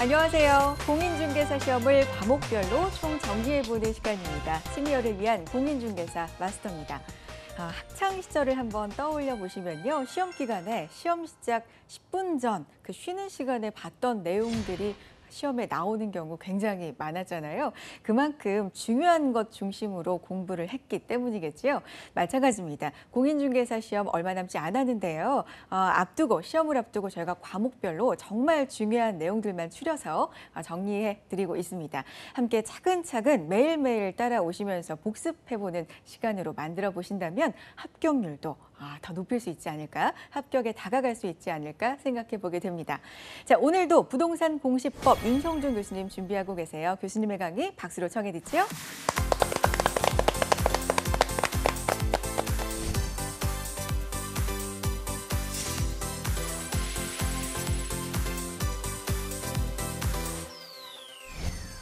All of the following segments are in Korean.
안녕하세요. 공인중개사 시험을 과목별로 총 정리해보는 시간입니다. 시니어를 위한 공인중개사 마스터입니다. 아, 학창 시절을 한번 떠올려 보시면요. 시험 기간에 시험 시작 10분 전 그 쉬는 시간에 봤던 내용들이 시험에 나오는 경우 굉장히 많았잖아요. 그만큼 중요한 것 중심으로 공부를 했기 때문이겠지요. 마찬가지입니다. 공인중개사 시험 얼마 남지 않았는데요. 어, 앞두고 시험을 앞두고 저희가 과목별로 정말 중요한 내용들만 추려서 어, 정리해 드리고 있습니다. 함께 차근차근 매일매일 따라오시면서 복습해보는 시간으로 만들어 보신다면 합격률도 아, 더 높일 수 있지 않을까, 합격에 다가갈 수 있지 않을까 생각해 보게 됩니다. 자, 오늘도 부동산 공시법 윤성준 교수님 준비하고 계세요. 교수님의 강의 박수로 청해 듣지요.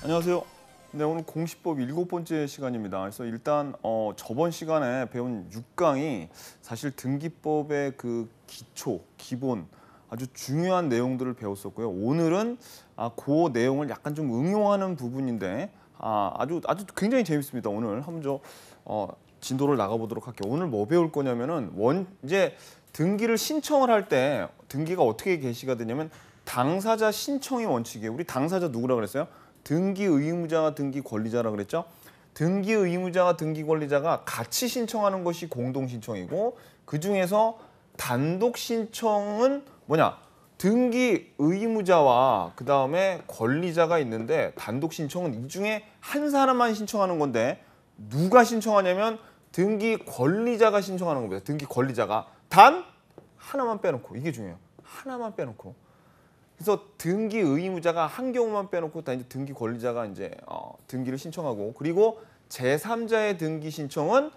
안녕하세요. 네, 오늘 공시법 일곱 번째 시간입니다. 그래서 일단 어, 저번 시간에 배운 6강이 사실 등기법의 그 기초, 기본 아주 중요한 내용들을 배웠었고요. 오늘은 아, 그 내용을 약간 좀 응용하는 부분인데 아, 아주 아주 굉장히 재밌습니다. 오늘 한번 저 어, 진도를 나가보도록 할게요. 오늘 뭐 배울 거냐면은 원 이제 등기를 신청을 할 때 등기가 어떻게 개시가 되냐면 당사자 신청이 원칙이에요. 우리 당사자 누구라 그랬어요? 등기 의무자와 등기 권리자라 그랬죠. 등기 의무자와 등기 권리자가 같이 신청하는 것이 공동 신청이고 그 중에서 단독 신청은 뭐냐? 등기 의무자와 그 다음에 권리자가 있는데 단독 신청은 이 중에 한 사람만 신청하는 건데 누가 신청하냐면 등기 권리자가 신청하는 겁니다. 등기 권리자가 단 하나만 빼놓고 이게 중요해요. 하나만 빼놓고. 그래서 등기 의무자가 한 경우만 빼놓고 다 이제 등기 권리자가 이제 어, 등기를 신청하고 그리고 제3자의 등기 신청은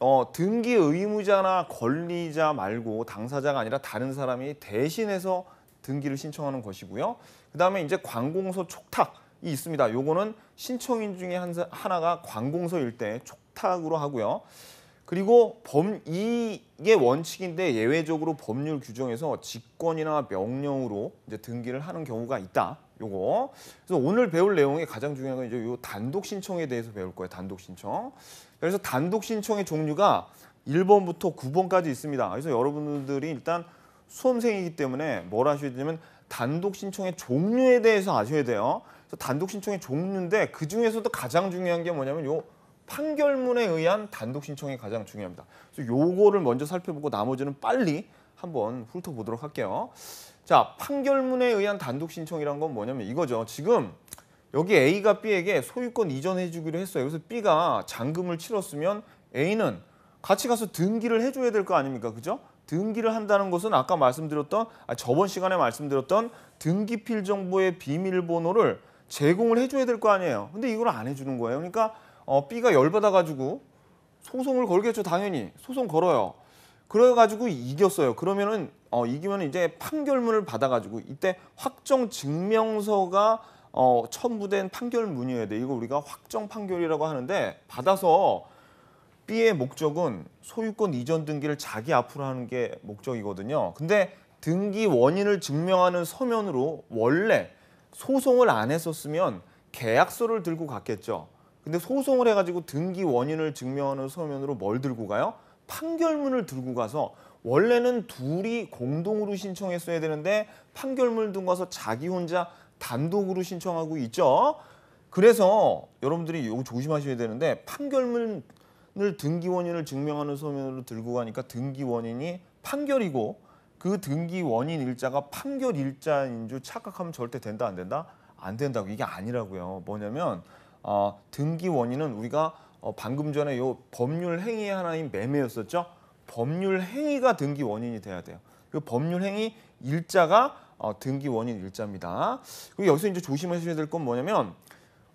어, 등기 의무자나 권리자 말고 당사자가 아니라 다른 사람이 대신해서 등기를 신청하는 것이고요. 그다음에 이제 관공서 촉탁이 있습니다. 요거는 신청인 중에 한, 하나가 관공서일 때 촉탁으로 하고요. 그리고 범 이게 원칙인데 예외적으로 법률 규정에서 직권이나 명령으로 이제 등기를 하는 경우가 있다. 요거. 그래서 오늘 배울 내용이 가장 중요한 건 이제 요 단독 신청에 대해서 배울 거예요. 단독 신청. 그래서 단독 신청의 종류가 1번부터 9번까지 있습니다. 그래서 여러분들이 일단 수험생이기 때문에 뭘 하셔야 되냐면 단독 신청의 종류에 대해서 아셔야 돼요. 그래서 단독 신청의 종류인데 그 중에서도 가장 중요한 게 뭐냐면 요 판결문에 의한 단독 신청이 가장 중요합니다. 그래서 요거를 먼저 살펴보고 나머지는 빨리 한번 훑어보도록 할게요. 자, 판결문에 의한 단독 신청이란 건 뭐냐면 이거죠. 지금 여기 A가 B에게 소유권 이전해 주기로 했어요. 그래서 B가 잔금을 치렀으면 A는 같이 가서 등기를 해줘야 될 거 아닙니까? 그죠? 등기를 한다는 것은 아까 말씀드렸던 아, 저번 시간에 말씀드렸던 등기필 정보의 비밀번호를 제공을 해줘야 될 거 아니에요. 근데 이걸 안 해주는 거예요. 그러니까 어, B가 열받아가지고 소송을 걸겠죠, 당연히. 소송 걸어요. 그래가지고 이겼어요. 그러면은 어, 이기면 이제 판결문을 받아가지고 이때 확정 증명서가 어, 첨부된 판결문이어야 돼. 이거 우리가 확정 판결이라고 하는데 받아서 B의 목적은 소유권 이전 등기를 자기 앞으로 하는 게 목적이거든요. 근데 등기 원인을 증명하는 서면으로 원래 소송을 안 했었으면 계약서를 들고 갔겠죠. 근데 소송을 해가지고 등기 원인을 증명하는 서면으로 뭘 들고 가요? 판결문을 들고 가서 원래는 둘이 공동으로 신청했어야 되는데 판결문을 들고 가서 자기 혼자 단독으로 신청하고 있죠. 그래서 여러분들이 이거 조심하셔야 되는데 판결문을 등기 원인을 증명하는 서면으로 들고 가니까 등기 원인이 판결이고 그 등기 원인 일자가 판결 일자인 줄 착각하면 절대 된다 안 된다? 안 된다고 이게 아니라고요. 뭐냐면 어, 등기 원인은 우리가 어, 방금 전에 요 법률 행위 하나인 매매였었죠. 법률 행위가 등기 원인이 돼야 돼요. 그 법률 행위 일자가 어, 등기 원인 일자입니다. 그리고 여기서 이제 조심하셔야 될 건 뭐냐면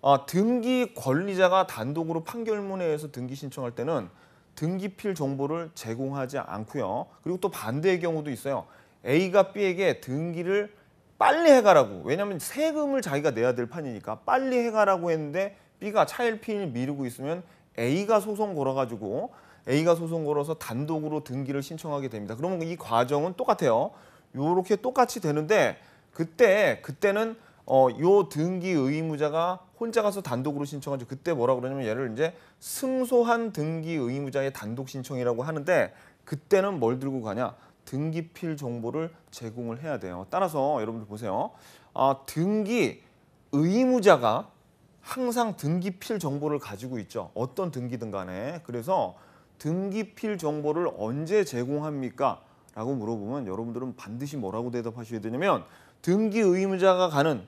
어, 등기 권리자가 단독으로 판결문에 의해서 등기 신청할 때는 등기필 정보를 제공하지 않고요. 그리고 또 반대의 경우도 있어요. A가 B에게 등기를 빨리 해가라고. 왜냐하면 세금을 자기가 내야 될 판이니까 빨리 해가라고 했는데 B가 차일피일 미루고 있으면 A가 소송 걸어가지고 A가 소송 걸어서 단독으로 등기를 신청하게 됩니다. 그러면 이 과정은 똑같아요. 요렇게 똑같이 되는데 그때 그때는 어, 요 등기 의무자가 혼자 가서 단독으로 신청하죠. 그때 뭐라 그러냐면 얘를 이제 승소한 등기 의무자의 단독 신청이라고 하는데 그때는 뭘 들고 가냐? 등기필 정보를 제공을 해야 돼요. 따라서 여러분들 보세요. 아, 등기 의무자가 항상 등기필 정보를 가지고 있죠. 어떤 등기든 간에. 그래서 등기필 정보를 언제 제공합니까? 라고 물어보면 여러분들은 반드시 뭐라고 대답하셔야 되냐면 등기 의무자가 가는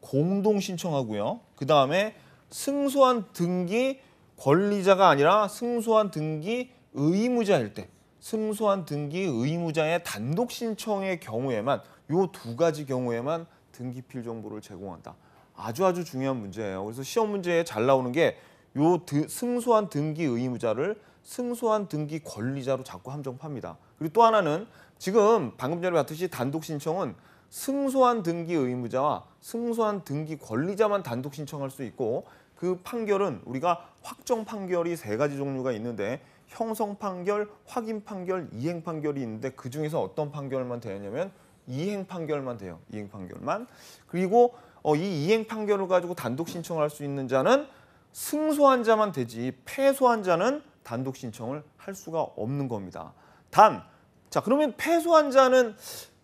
공동 신청하고요. 그 다음에 승소한 등기 권리자가 아니라 승소한 등기 의무자일 때 승소한 등기 의무자의 단독 신청의 경우에만 요 두 가지 경우에만 등기필 정보를 제공한다. 아주 아주 중요한 문제예요. 그래서 시험 문제에 잘 나오는 게 요 승소한 등기 의무자를 승소한 등기 권리자로 자꾸 함정팝니다. 그리고 또 하나는 지금 방금 전에 봤듯이 단독 신청은 승소한 등기 의무자와 승소한 등기 권리자만 단독 신청할 수 있고 그 판결은 우리가 확정 판결이 세 가지 종류가 있는데 형성 판결, 확인 판결, 이행 판결이 있는데 그 중에서 어떤 판결만 되냐면 이행 판결만 돼요. 이행 판결만. 그리고 어, 이 이행 판결을 가지고 단독 신청할 수 있는 자는 승소한 자만 되지 패소한 자는 단독 신청을 할 수가 없는 겁니다. 단, 자 그러면 패소한 자는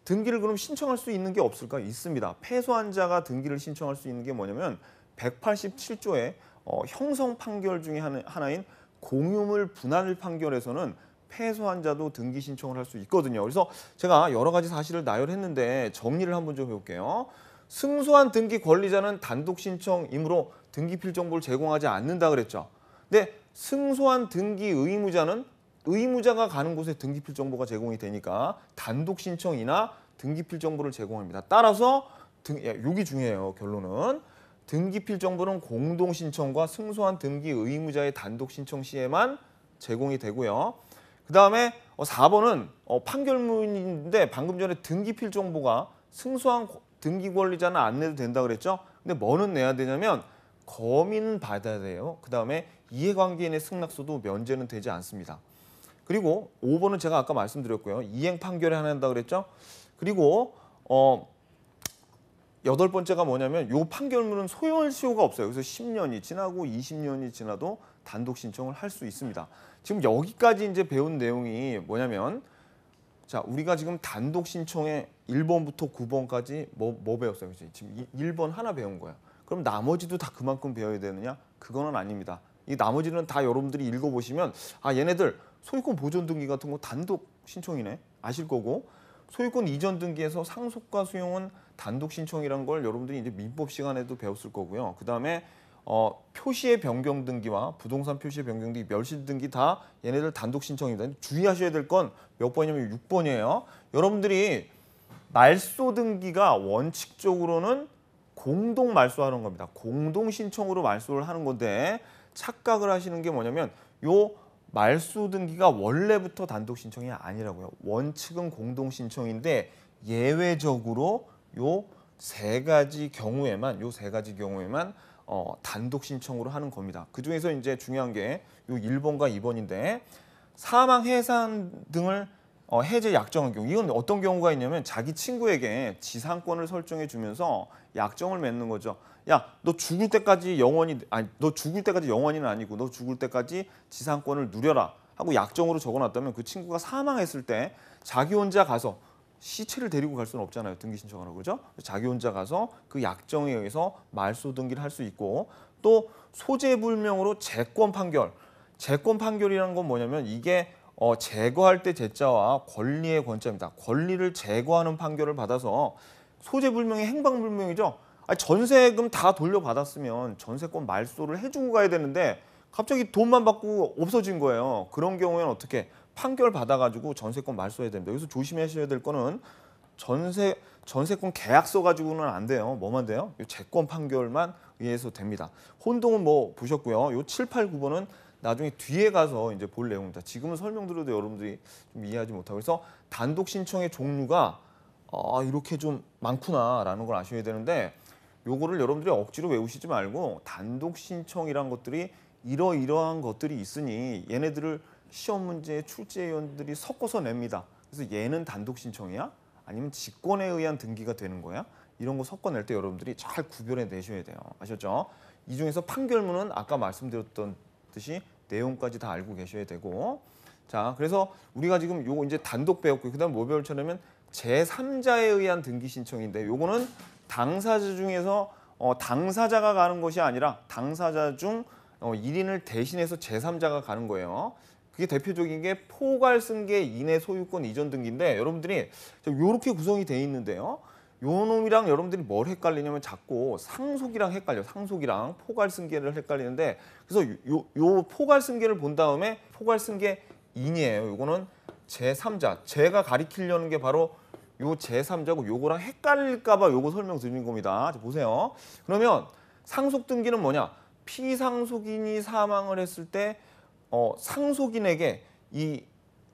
등기를 그럼 신청할 수 있는 게 없을까? 있습니다. 패소한 자가 등기를 신청할 수 있는 게 뭐냐면 187조의 어, 형성 판결 중에 하나- 하나인 공유물 분할 판결에서는 패소한 자도 등기 신청을 할 수 있거든요. 그래서 제가 여러 가지 사실을 나열했는데 정리를 한번 좀 해볼게요. 승소한 등기 권리자는 단독 신청이므로 등기필 정보를 제공하지 않는다 그랬죠. 근데 승소한 등기 의무자는 의무자가 가는 곳에 등기필 정보가 제공이 되니까 단독 신청이나 등기필 정보를 제공합니다. 따라서 등, 야, 여기 중요해요. 결론은 등기필 정보는 공동 신청과 승소한 등기 의무자의 단독 신청 시에만 제공이 되고요. 그 다음에 4번은 어, 판결문인데 방금 전에 등기필 정보가 승소한 고- 등기 권리자는 안 내도 된다 그랬죠. 근데 뭐는 내야 되냐면 거민은 받아야 돼요. 그 다음에 이해관계인의 승낙서도 면제는 되지 않습니다. 그리고 5번은 제가 아까 말씀드렸고요. 이행 판결에 한한다 그랬죠. 그리고 어 여덟 번째가 뭐냐면 요 판결문은 소요시효가 없어요. 그래서 10년이 지나고 20년이 지나도 단독 신청을 할 수 있습니다. 지금 여기까지 이제 배운 내용이 뭐냐면 자, 우리가 지금 단독 신청에 1번부터 9번까지 뭐, 뭐 배웠어요? 그치? 지금 1번 하나 배운 거야. 그럼 나머지도 다 그만큼 배워야 되느냐? 그거는 아닙니다. 이 나머지는 다 여러분들이 읽어보시면 아 얘네들 소유권 보존 등기 같은 거 단독 신청이네 아실 거고 소유권 이전 등기에서 상속과 수용은 단독 신청이란 걸 여러분들이 이제 민법 시간에도 배웠을 거고요. 그 다음에 어, 표시의 변경 등기와 부동산 표시의 변경 등기, 멸실 등기 다 얘네들 단독 신청입니다. 주의하셔야 될 건 몇 번이냐면 6번이에요. 여러분들이 말소 등기가 원칙적으로는 공동 말소하는 겁니다. 공동 신청으로 말소를 하는 건데 착각을 하시는 게 뭐냐면 요 말소 등기가 원래부터 단독 신청이 아니라고요. 원칙은 공동 신청인데 예외적으로 요 세 가지 경우에만 요 세 가지 경우에만 어, 단독 신청으로 하는 겁니다. 그 중에서 이제 중요한 게 요 1번과 2번인데 사망 해산 등을 어, 해제 약정한 경우 이건 어떤 경우가 있냐면 자기 친구에게 지상권을 설정해 주면서 약정을 맺는 거죠. 야, 너 죽을 때까지 영원히 아니 너 죽을 때까지 영원히는 아니고 너 죽을 때까지 지상권을 누려라 하고 약정으로 적어놨다면 그 친구가 사망했을 때 자기 혼자 가서 시체를 데리고 갈 수는 없잖아요. 등기 신청하라고 그죠? 자기 혼자 가서 그 약정에 의해서 말소 등기를 할 수 있고 또 소재 불명으로 재권 판결. 재권 판결이라는 건 뭐냐면 이게 어, 제거할 때 제자와 권리의 권자입니다. 권리를 제거하는 판결을 받아서 소재 불명이 행방 불명이죠. 아니, 전세금 다 돌려받았으면 전세권 말소를 해주고 가야 되는데 갑자기 돈만 받고 없어진 거예요. 그런 경우에는 어떻게 판결 받아가지고 전세권 말소해야 됩니다. 여기서 조심하셔야 될 거는 전세 전세권 계약서 가지고는 안 돼요. 뭐만 돼요? 요 재권 판결만 의해서 됩니다. 혼동은 뭐 보셨고요. 요 7, 8, 9번은 나중에 뒤에 가서 이제 볼 내용입니다. 지금은 설명드려도 여러분들이 좀 이해하지 못하고 그래서 단독 신청의 종류가 아, 이렇게 좀 많구나라는 걸 아셔야 되는데 요거를 여러분들이 억지로 외우시지 말고 단독 신청이란 것들이 이러이러한 것들이 있으니 얘네들을 시험 문제 출제위원들이 섞어서 냅니다. 그래서 얘는 단독 신청이야? 아니면 직권에 의한 등기가 되는 거야? 이런 거 섞어낼 때 여러분들이 잘 구별해 내셔야 돼요. 아셨죠? 이 중에서 판결문은 아까 말씀드렸던 듯이 내용까지 다 알고 계셔야 되고 자 그래서 우리가 지금 요거 이제 단독 배웠고 그다음 뭐 배울 차냐면 제3자에 의한 등기 신청인데 요거는 당사자 중에서 어, 당사자가 가는 것이 아니라 당사자 중 어, 1인을 대신해서 제3자가 가는 거예요. 그게 대표적인 게 포괄 승계 인해 소유권 이전 등기인데 여러분들이 이렇게 구성이 돼 있는데요. 요 놈이랑 여러분들이 뭘 헷갈리냐면 자꾸 상속이랑 헷갈려. 상속이랑 포괄 승계를 헷갈리는데 그래서 요, 요 포괄 승계를 본 다음에 포괄 승계 인이에요. 요거는 제3자. 제가 가리키려는 게 바로 요 제3자고 요거랑 헷갈릴까 봐 요거 설명드리는 겁니다. 자, 보세요. 그러면 상속 등기는 뭐냐? 피상속인이 사망을 했을 때 어, 상속인에게 이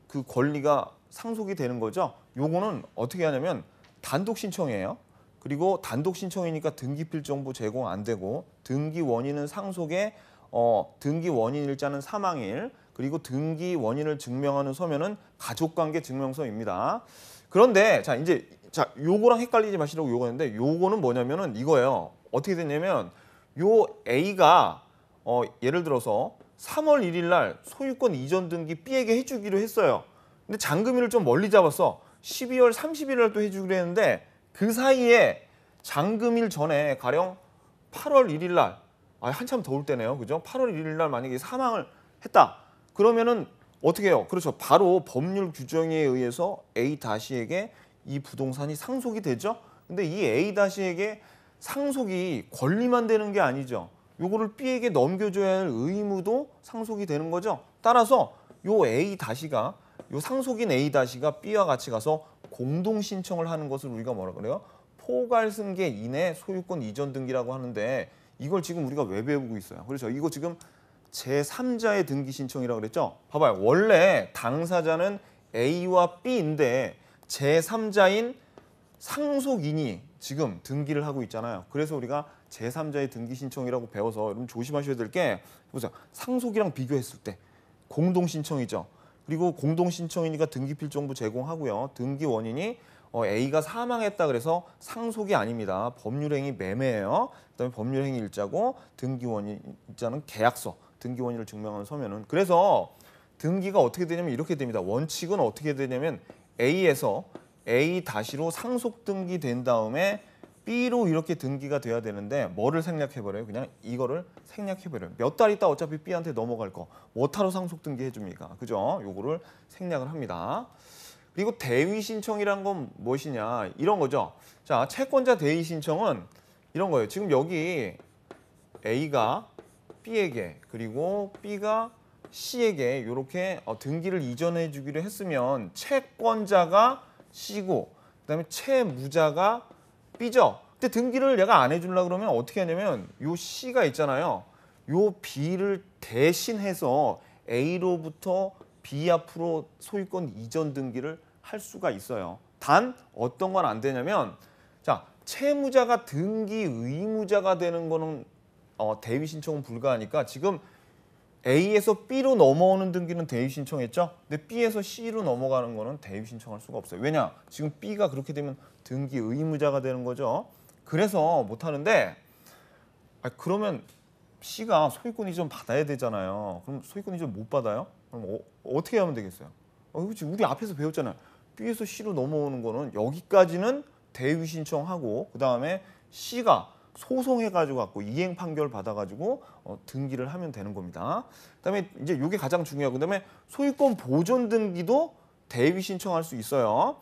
그 권리가 상속이 되는 거죠. 요거는 어떻게 하냐면 단독 신청이에요. 그리고 단독 신청이니까 등기필 정보 제공 안 되고 등기 원인은 상속에 어, 등기 원인 일자는 사망일 그리고 등기 원인을 증명하는 서면은 가족관계 증명서입니다. 그런데 자 이제 자 요거랑 헷갈리지 마시라고 요거였는데 요거는 뭐냐면은 이거예요. 어떻게 됐냐면 요 A가 어, 예를 들어서 3월 1일 날 소유권 이전 등기 B에게 해주기로 했어요. 근데 잔금일을 좀 멀리 잡았어. 12월 30일 날 또 해주기로 했는데 그 사이에 잔금일 전에 가령 8월 1일 날 아, 한참 더울 때네요. 그죠? 8월 1일 날 만약에 사망을 했다. 그러면은 어떻게 해요? 그렇죠. 바로 법률 규정에 의해서 A 다시에게 이 부동산이 상속이 되죠. 근데 이 A 다시에게 상속이 권리만 되는 게 아니죠. 요거를 B에게 넘겨줘야 할 의무도 상속이 되는 거죠. 따라서 요 A 다시가 요 상속인 A 다시가 B와 같이 가서 공동 신청을 하는 것을 우리가 뭐라 그래요? 포괄 승계 이내 소유권 이전 등기라고 하는데 이걸 지금 우리가 왜 배우고 있어요? 그렇죠. 이거 지금 제3자의 등기 신청이라고 그랬죠? 봐봐요. 원래 당사자는 A와 B인데 제3자인 상속인이 지금 등기를 하고 있잖아요. 그래서 우리가 제3자의 등기 신청이라고 배워서 여러분 조심하셔야 될 게 보세요. 상속이랑 비교했을 때 공동 신청이죠. 그리고 공동 신청이니까 등기필 정보 제공하고요. 등기 원인이 어, A가 사망했다 그래서 상속이 아닙니다. 법률행위 매매예요. 그다음에 법률행위 일자고 등기 원인 일자는 계약서, 등기 원인을 증명하는 서면은 그래서 등기가 어떻게 되냐면 이렇게 됩니다. 원칙은 어떻게 되냐면 A에서 A 다시로 상속 등기된 다음에 B로 이렇게 등기가 돼야 되는데 뭐를 생략해 버려요? 그냥 이거를 생략해 버려요. 몇 달 있다 어차피 B한테 넘어갈 거. 뭐하러 상속 등기 해 줍니까? 그죠? 요거를 생략을 합니다. 그리고 대위 신청이란 건 무엇이냐? 이런 거죠. 자, 채권자 대위 신청은 이런 거예요. 지금 여기 A가 B에게 그리고 B가 C에게 이렇게 어, 등기를 이전해 주기로 했으면 채권자가 C고 그다음에 채무자가 B죠. 근데 등기를 얘가 안 해주려 그러면 어떻게 하냐면 요 C가 있잖아요. 요 B를 대신해서 A로부터 B 앞으로 소유권 이전 등기를 할 수가 있어요. 단 어떤 건 안 되냐면 자 채무자가 등기 의무자가 되는 거는 어, 대위 신청은 불가하니까 지금 A에서 B로 넘어오는 등기는 대위 신청했죠. 근데 B에서 C로 넘어가는 거는 대위 신청할 수가 없어요. 왜냐? 지금 B가 그렇게 되면 등기 의무자가 되는 거죠. 그래서 못 하는데 아 그러면 C가 소유권 이전 받아야 되잖아요. 그럼 소유권 이전 못 받아요? 그럼 어, 떻게 하면 되겠어요? 어, 그렇지. 우리 앞에서 배웠잖아요. B에서 C로 넘어오는 거는 여기까지는 대위 신청하고 그 다음에 C가 소송해가지고 갖고 이행 판결 받아가지고 어, 등기를 하면 되는 겁니다. 그다음에 이제 이게 가장 중요하고 그다음에 소유권 보존 등기도 대위 신청할 수 있어요.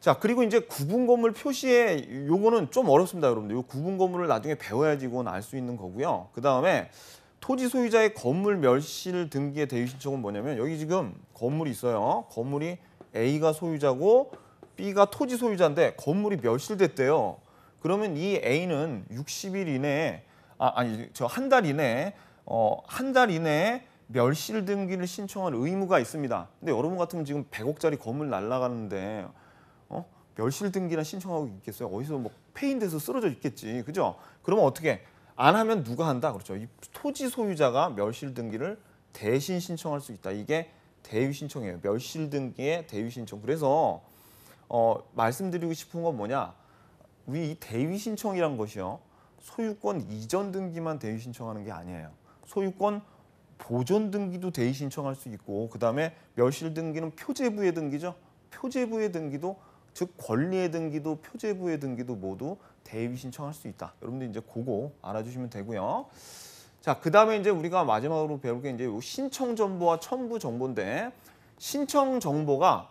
자 그리고 이제 구분 건물 표시에 요거는 좀 어렵습니다, 여러분들. 요 구분 건물을 나중에 배워야지 이건 알 수 있는 거고요. 그 다음에 토지 소유자의 건물 멸실 등기의 대위 신청은 뭐냐면 여기 지금 건물이 있어요. 건물이 A가 소유자고 B가 토지 소유자인데 건물이 멸실됐대요. 그러면 이 A는 60일 이내에 아, 아니 저 한 달 이내에 어, 한 달 이내에 멸실 등기를 신청할 의무가 있습니다. 근데 여러분 같으면 지금 100억짜리 건물 날라가는데 어? 멸실 등기나 신청하고 있겠어요? 어디서 뭐 폐인돼서 쓰러져 있겠지. 그죠? 그러면 어떻게 안 하면 누가 한다? 그렇죠. 이 토지 소유자가 멸실 등기를 대신 신청할 수 있다. 이게 대위 신청이에요. 멸실 등기의 대위 신청. 그래서 어, 말씀드리고 싶은 건 뭐냐? 우리 이 대위 신청이란 것이요. 소유권 이전 등기만 대위 신청하는 게 아니에요. 소유권 보존 등기도 대위 신청할 수 있고 그다음에 멸실 등기는 표제부의 등기죠. 표제부의 등기도 즉 권리의 등기도 표제부의 등기도 모두 대위 신청할 수 있다. 여러분들 이제 그거 알아주시면 되고요. 자, 그다음에 이제 우리가 마지막으로 배울 게 이제 요 신청 정보와 첨부 정보인데 신청 정보가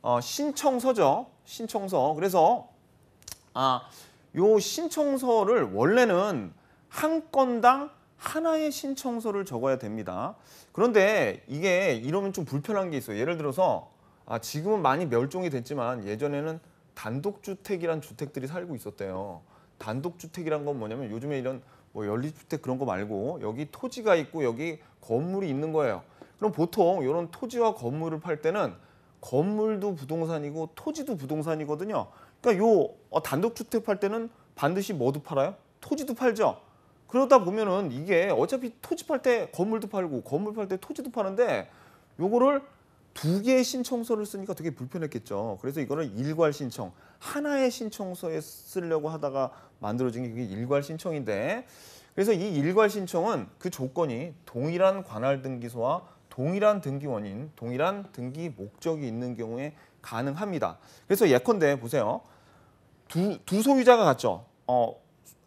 어, 신청서죠. 신청서. 그래서 아, 요 신청서를 원래는 한 건당 하나의 신청서를 적어야 됩니다. 그런데 이게 이러면 좀 불편한 게 있어요. 예를 들어서 아, 지금은 많이 멸종이 됐지만 예전에는 단독주택이란 주택들이 살고 있었대요. 단독주택이란 건 뭐냐면 요즘에 이런 뭐 연립주택 그런 거 말고 여기 토지가 있고 여기 건물이 있는 거예요. 그럼 보통 이런 토지와 건물을 팔 때는 건물도 부동산이고 토지도 부동산이거든요. 그러니까 요 어, 단독주택 팔 때는 반드시 뭐도 팔아요? 토지도 팔죠. 그러다 보면은 이게 어차피 토지 팔 때 건물도 팔고 건물 팔 때 토지도 파는데 요거를 두 개의 신청서를 쓰니까 되게 불편했겠죠. 그래서 이거를 일괄 신청 하나의 신청서에 쓰려고 하다가 만들어진 게 그게 일괄 신청인데 그래서 이 일괄 신청은 그 조건이 동일한 관할 등기소와 동일한 등기 원인, 동일한 등기 목적이 있는 경우에 가능합니다. 그래서 예컨대 보세요. 두, 두 소유자가 같죠. 어,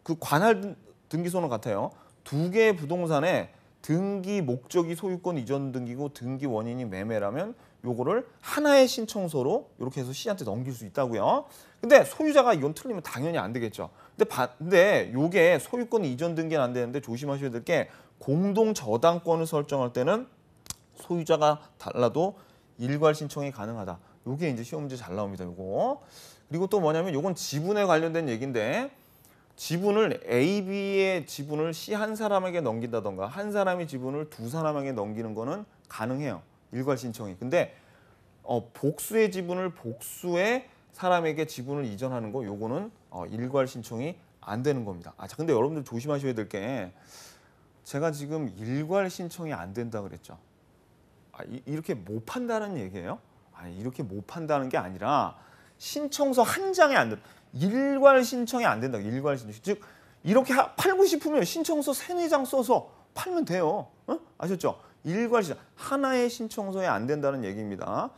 그 관할 등기소는 같아요. 두 개의 부동산에 등기 목적이 소유권 이전 등기고 등기 원인이 매매라면 요거를 하나의 신청서로 이렇게 해서 C한테 넘길 수 있다고요. 근데 소유자가 이건 틀리면 당연히 안 되겠죠. 근데 바, 근데 요게 소유권 이전 등기는 안 되는데 조심하셔야 될 게 공동 저당권을 설정할 때는 소유자가 달라도 일괄 신청이 가능하다. 요게 이제 시험 문제 잘 나옵니다. 요거. 그리고 또 뭐냐면 요건 지분에 관련된 얘기인데 지분을 A, B의 지분을 C 한 사람에게 넘긴다던가 한 사람이 지분을 두 사람에게 넘기는 거는 가능해요. 일괄 신청이. 근데 어, 복수의 지분을 복수의 사람에게 지분을 이전하는 거 요거는 어, 일괄 신청이 안 되는 겁니다. 아, 자, 근데 여러분들 조심하셔야 될 게 제가 지금 일괄 신청이 안 된다 그랬죠. 아, 이, 이렇게 못 판다는 얘기예요? 아니, 이렇게 못 판다는 게 아니라 신청서 한 장에 안 된다. 일괄 신청이 안 된다. 일괄 신청. 즉 이렇게 하- 팔고 싶으면 신청서 세네 장 써서 팔면 돼요. 어? 아셨죠? 일괄 신청 하나의 신청서에 안 된다는 얘기입니다.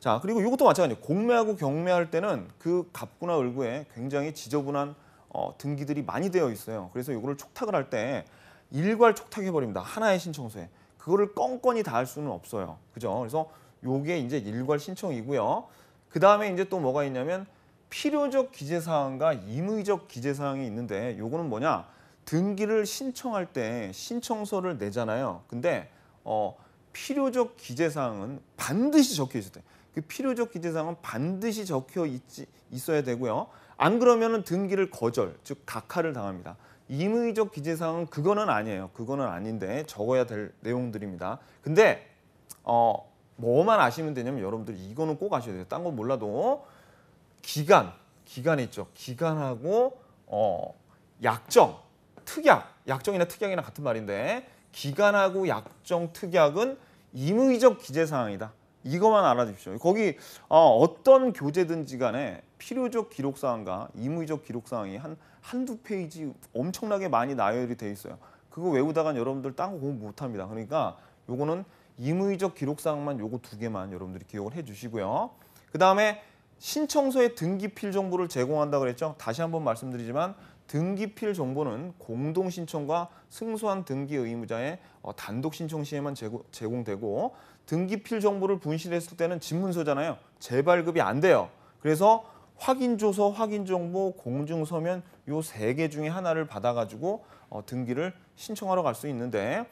자 그리고 이것도 마찬가지예요. 공매하고 경매할 때는 그 갑구나 을구에 굉장히 지저분한 어, 등기들이 많이 되어 있어요. 그래서 이거를 촉탁을 할 때 일괄 촉탁해 버립니다. 하나의 신청서에 그거를 껌껌이 다 할 수는 없어요. 그죠? 그래서 요게 이제 일괄 신청이고요. 그 다음에 이제 또 뭐가 있냐면 필요적 기재 사항과 임의적 기재 사항이 있는데 요거는 뭐냐? 등기를 신청할 때 신청서를 내잖아요. 근데 어 필요적 기재 사항은 반드시 적혀 있어야 돼. 그 필요적 기재 사항은 반드시 적혀 있지, 있어야 되고요. 안 그러면은 등기를 거절, 즉 각하를 당합니다. 임의적 기재 사항은 그거는 아니에요. 그거는 아닌데 적어야 될 내용들입니다. 근데 어 뭐만 아시면 되냐면 여러분들 이거는 꼭 아셔야 돼요. 딴 건 몰라도 기간, 기간 있죠. 기간하고 어 약정, 특약, 약정이나 특약이나 같은 말인데 기간하고 약정, 특약은 임의적 기재 사항이다. 이것만 알아두십시오. 거기 어, 어떤 교재든지 간에 필요적 기록 사항과 임의적 기록 사항이 한 한두 페이지 엄청나게 많이 나열이 돼 있어요. 그거 외우다간 여러분들 딴 거 공부 못 합니다. 그러니까 요거는 임의적 기록 사항만 요거 두 개만 여러분들이 기억을 해 주시고요. 그 다음에 신청서에 등기필 정보를 제공한다 그랬죠. 다시 한번 말씀드리지만 등기필 정보는 공동 신청과 승소한 등기 의무자의 어, 단독 신청 시에만 제공, 제공되고 등기필 정보를 분실했을 때는 집문서잖아요. 재발급이 안 돼요. 그래서 확인 조서, 확인 정보, 공증 서면 요 세 개 중에 하나를 받아가지고 어, 등기를 신청하러 갈 수 있는데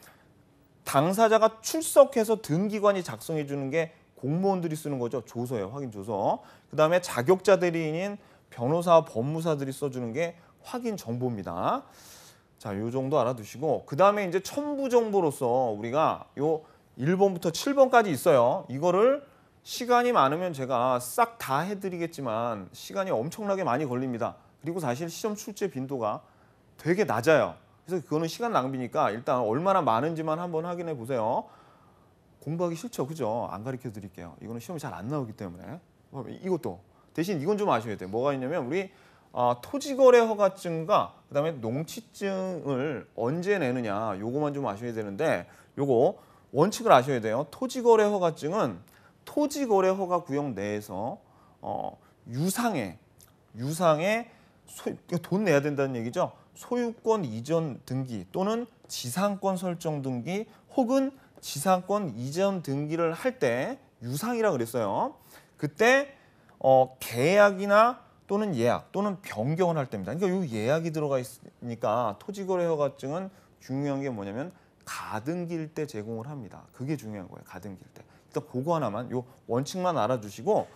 당사자가 출석해서 등기관이 작성해 주는 게 공무원들이 쓰는 거죠. 조서예요. 확인 조서. 그다음에 자격자 대리인인 변호사, 법무사들이 써주는 게 확인 정보입니다. 자, 요 정도 알아두시고 그다음에 이제 첨부 정보로서 우리가 요 1번부터 7번까지 있어요. 이거를 시간이 많으면 제가 싹 다 해드리겠지만 시간이 엄청나게 많이 걸립니다. 그리고 사실 시험 출제 빈도가 되게 낮아요. 그래서 그거는 시간 낭비니까 일단 얼마나 많은지만 한번 확인해 보세요. 공부하기 싫죠, 그죠? 안 가르쳐 드릴게요. 이거는 시험이 잘 안 나오기 때문에 어, 이것도 대신 이건 좀 아셔야 돼요. 뭐가 있냐면 우리 아, 토지거래 허가증과 그다음에 농취증을 언제 내느냐 요거만 좀 아셔야 되는데 요거 원칙을 아셔야 돼요. 토지거래 허가증은 토지거래 허가 구역 내에서 어, 유상의 유상의 소, 이거 돈 내야 된다는 얘기죠. 소유권 이전 등기 또는 지상권 설정 등기 혹은 지상권 이전 등기를 할 때 유상이라 그랬어요. 그때 어, 계약이나 또는 예약 또는 변경을 할 때입니다. 그러니까 이 예약이 들어가 있으니까 토지거래 허가증은 중요한 게 뭐냐면 가등기일 때 제공을 합니다. 그게 중요한 거예요. 가등기일 때. 일단 그거 하나만 요 원칙만 알아두시고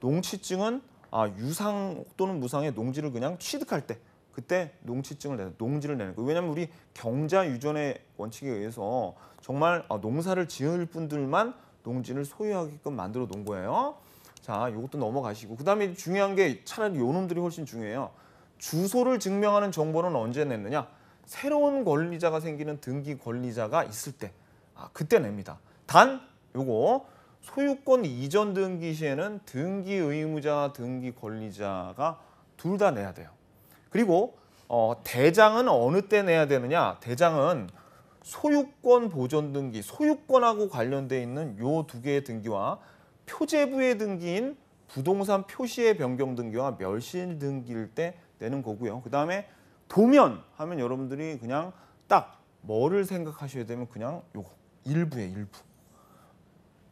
농취증은 아, 유상 또는 무상의 농지를 그냥 취득할 때 그때 농취증을 내는 농지를 내는 거예요. 왜냐하면 우리 경자 유전의 원칙에 의해서 정말 아, 농사를 지을 분들만 농지를 소유하게끔 만들어 놓은 거예요. 자, 이것도 넘어가시고 그다음에 중요한 게 차라리 요 놈들이 훨씬 중요해요. 주소를 증명하는 정보는 언제 냈느냐? 새로운 권리자가 생기는 등기 권리자가 있을 때, 아, 그때 냅니다. 단 요거 소유권 이전 등기 시에는 등기 의무자, 등기 권리자가 둘 다 내야 돼요. 그리고 어, 대장은 어느 때 내야 되느냐? 대장은 소유권 보존 등기, 소유권하고 관련돼 있는 요 두 개의 등기와 표제부의 등기인 부동산 표시의 변경 등기와 멸실 등기일 때 내는 거고요. 그 다음에 도면 하면 여러분들이 그냥 딱 뭐를 생각하셔야 되면 그냥 요거 일부의 일부.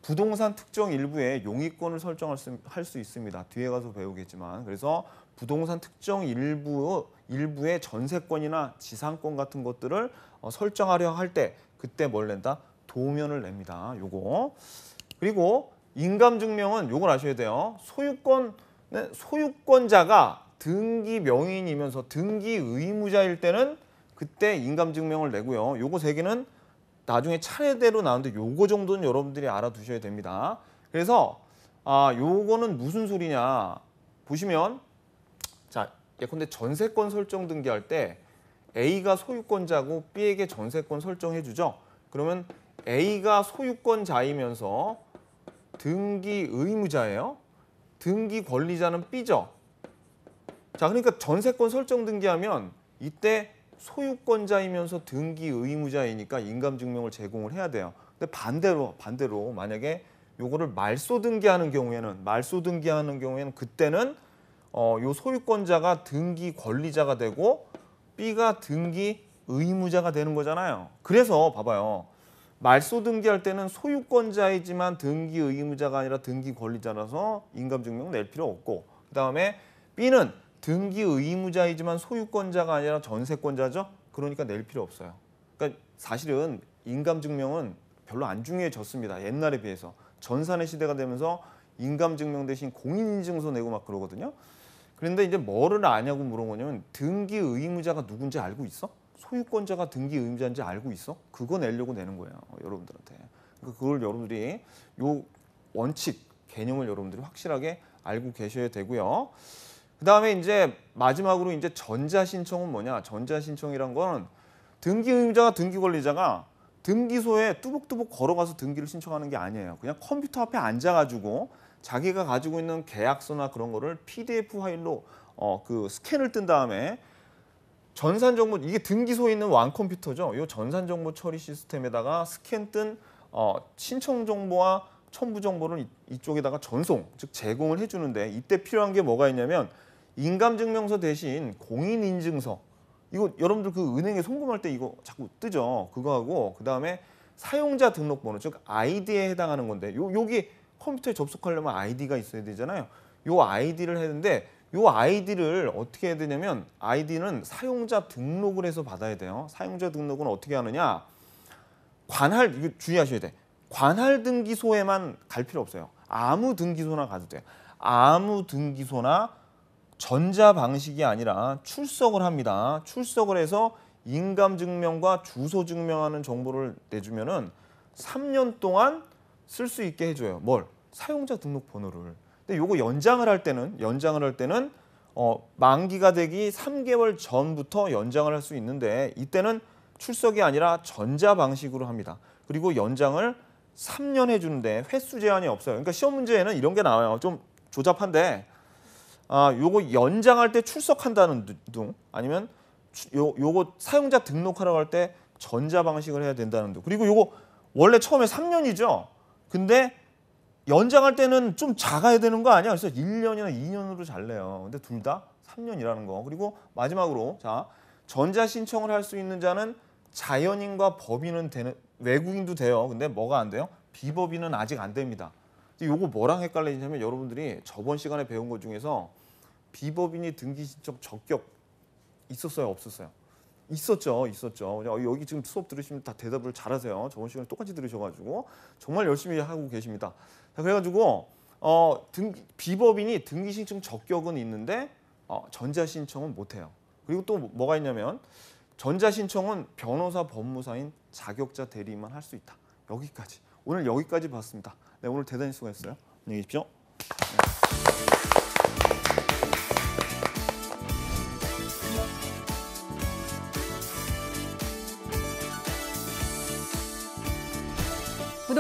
부동산 특정 일부에 용의권을 설정할 수, 할수 있습니다. 뒤에 가서 배우겠지만 그래서 부동산 특정 일부 일부의 전세권이나 지상권 같은 것들을 어, 설정하려 할 때 그때 뭘 낸다? 도면을 냅니다. 요거 그리고 인감 증명은 요걸 아셔야 돼요. 소유권 네, 소유권자가 등기 명의인이면서 등기 의무자일 때는 그때 인감 증명을 내고요. 요거 세 개는 나중에 차례대로 나오는데 요거 정도는 여러분들이 알아두셔야 됩니다. 그래서 아 요거는 무슨 소리냐 보시면 자 예컨대 전세권 설정 등기할 때 A가 소유권자고 B에게 전세권 설정해 주죠. 그러면 A가 소유권자이면서 등기 의무자예요. 등기 권리자는 B죠. 자, 그러니까 전세권 설정 등기하면 이때 소유권자이면서 등기 의무자이니까 인감 증명을 제공을 해야 돼요. 근데 반대로 반대로 만약에 요거를 말소 등기하는 경우에는 말소 등기하는 경우에는 그때는 어, 요 소유권자가 등기 권리자가 되고 B가 등기 의무자가 되는 거잖아요. 그래서 봐봐요. 말소 등기할 때는 소유권자이지만 등기 의무자가 아니라 등기 권리자라서 인감 증명 낼 필요 없고 그다음에 B는 등기 의무자이지만 소유권자가 아니라 전세권자죠. 그러니까 낼 필요 없어요. 그러니까 사실은 인감 증명은 별로 안 중요해졌습니다. 옛날에 비해서 전산의 시대가 되면서 인감 증명 대신 공인인증서 내고 막 그러거든요. 그런데 이제 뭐를 아냐고 물어보냐면 등기 의무자가 누군지 알고 있어? 소유권자가 등기 의무자인지 알고 있어? 그거 내려고 내는 거예요, 여러분들한테. 그러니까 그걸 여러분들이 요 원칙 개념을 여러분들이 확실하게 알고 계셔야 되고요. 그다음에 이제 마지막으로 이제 전자 신청은 뭐냐? 전자 신청이란 거는 등기 의무자가 등기 권리자가 등기소에 뚜벅뚜벅 걸어가서 등기를 신청하는 게 아니에요. 그냥 컴퓨터 앞에 앉아가지고 자기가 가지고 있는 계약서나 그런 거를 PDF 파일로 어, 그 스캔을 뜬 다음에 전산 정보 이게 등기소에 있는 왕 컴퓨터죠. 이 전산 정보 처리 시스템에다가 스캔 뜬 어, 신청 정보와 첨부 정보를 이- 이쪽에다가 전송 즉 제공을 해주는데 이때 필요한 게 뭐가 있냐면 인감증명서 대신 공인인증서 이거 여러분들 그 은행에 송금할 때 이거 자꾸 뜨죠. 그거하고 그 다음에 사용자 등록번호 즉 아이디에 해당하는 건데 요 여기 컴퓨터에 접속하려면 아이디가 있어야 되잖아요. 요 아이디를 했는데 요 아이디를 어떻게 해야 되냐면 아이디는 사용자 등록을 해서 받아야 돼요. 사용자 등록은 어떻게 하느냐? 관할 이거 주의하셔야 돼. 관할 등기소에만 갈 필요 없어요. 아무 등기소나 가도 돼. 아무 등기소나 전자 방식이 아니라 출석을 합니다. 출석을 해서 인감 증명과 주소 증명하는 정보를 내주면은 3년 동안 쓸 수 있게 해줘요. 뭘? 사용자 등록 번호를. 근데 요거 연장을 할 때는 연장을 할 때는 어, 만기가 되기 3개월 전부터 연장을 할 수 있는데 이때는 출석이 아니라 전자 방식으로 합니다. 그리고 연장을 3년 해주는데 횟수 제한이 없어요. 그러니까 시험 문제에는 이런 게 나와요. 좀 조잡한데 아 요거 연장할 때 출석한다는 등 아니면 추- 요 요거 사용자 등록하러 갈때 전자 방식을 해야 된다는 등 그리고 요거 원래 처음에 3년이죠. 근데 연장할 때는 좀 작아야 되는 거 아니야? 그래서 1년이나 2년으로 잘래요. 근데 둘 다 3년이라는 거. 그리고 마지막으로 자 전자 신청을 할 수 있는 자는 자연인과 법인은 되는 외국인도 돼요. 근데 뭐가 안 돼요? 비법인은 아직 안 됩니다. 이제 요거 뭐랑 헷갈리냐면 여러분들이 저번 시간에 배운 것 중에서 비법인이 등기 신청 적격 있었어요, 없었어요? 있었죠, 있었죠. 야, 여기 지금 수업 들으시면 다 대답을 잘하세요. 저번 시간에 똑같이 들으셔가지고 정말 열심히 하고 계십니다. 자, 그래가지고 어, 등, 비법인이 등기 신청 적격은 있는데 어, 전자 신청은 못해요. 그리고 또 뭐가 있냐면 전자 신청은 변호사, 법무사인 자격자 대리만 할 수 있다. 여기까지. 오늘 여기까지 봤습니다. 네, 오늘 대단히 수고했어요. 안녕히 계십시오.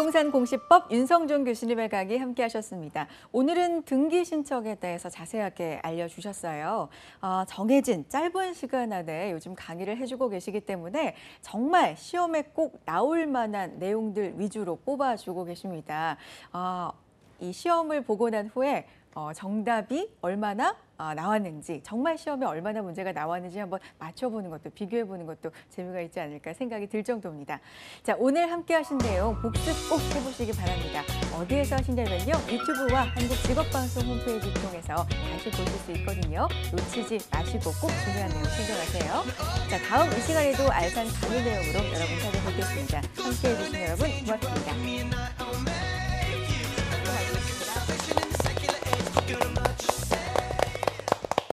부동산 공시법 윤성준 교수님의 강의 함께 하셨습니다. 오늘은 등기 신청에 대해서 자세하게 알려주셨어요. 어, 정해진 짧은 시간 안에 요즘 강의를 해주고 계시기 때문에 정말 시험에 꼭 나올 만한 내용들 위주로 뽑아주고 계십니다. 어, 이 시험을 보고 난 후에 어, 정답이 얼마나 아, 나왔는지 정말 시험에 얼마나 문제가 나왔는지 한번 맞춰보는 것도 비교해보는 것도 재미가 있지 않을까 생각이 들 정도입니다. 자 오늘 함께 하신 내용 복습 꼭 해보시기 바랍니다. 어디에서 하시냐면요 유튜브와 한국직업방송 홈페이지 통해서 다시 보실 수 있거든요. 놓치지 마시고 꼭 중요한 내용 챙겨가세요. 자 다음 이 시간에도 알찬 강의 내용으로 여러분 찾아뵙겠습니다. 함께해 주신 여러분 고맙습니다.